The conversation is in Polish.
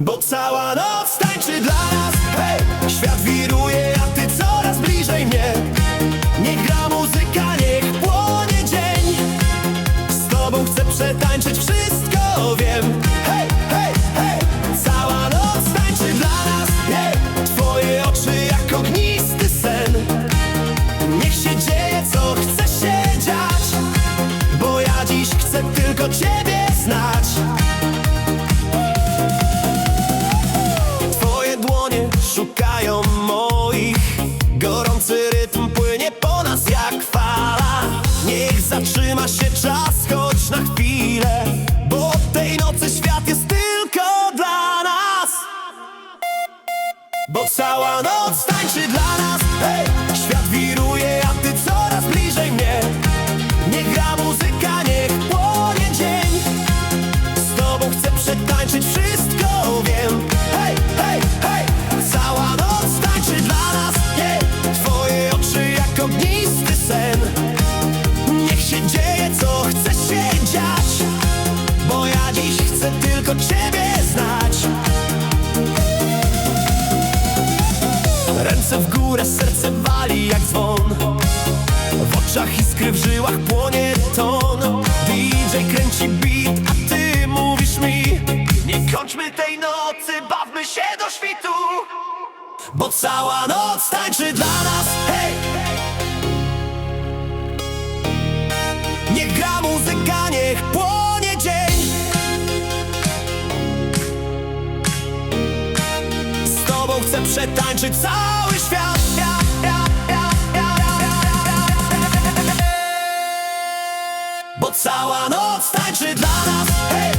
Bo cała noc tańczy dla nas. Hej, świat wiruje, a ty coraz bliżej mnie. Niech gra muzyka, niech płonie dzień. Z tobą chcę przetańczyć wszystko, wiem. Hej, hej, hej. Cała noc tańczy dla nas. Hej, twoje oczy jak ognisty sen. Niech się dzieje, co chce się dziać. Bo ja dziś chcę tylko ciebie znać Bo cała noc tańczy dla nas. Hej, świat wiruje, a ty coraz bliżej mnie. Niech gra muzyka, niech płonie dzień. Z tobą chcę przetańczyć wszystko, wiem. Hej, hej, hej! Cała noc tańczy dla nas. Yeah. Twoje oczy jak ognisty sen. Niech się dzieje, co chce się dziać. Bo ja dziś chcę tylko ciebie W górę, serce wali jak dzwon. W oczach iskry, w żyłach płonie ton. DJ kręci beat, a ty mówisz mi Nie kończmy tej nocy, bawmy się do świtu. Bo cała noc tańczy dla nas, hej! Chcę przetańczyć cały świat. Bo cała noc tańczy dla nas. Hej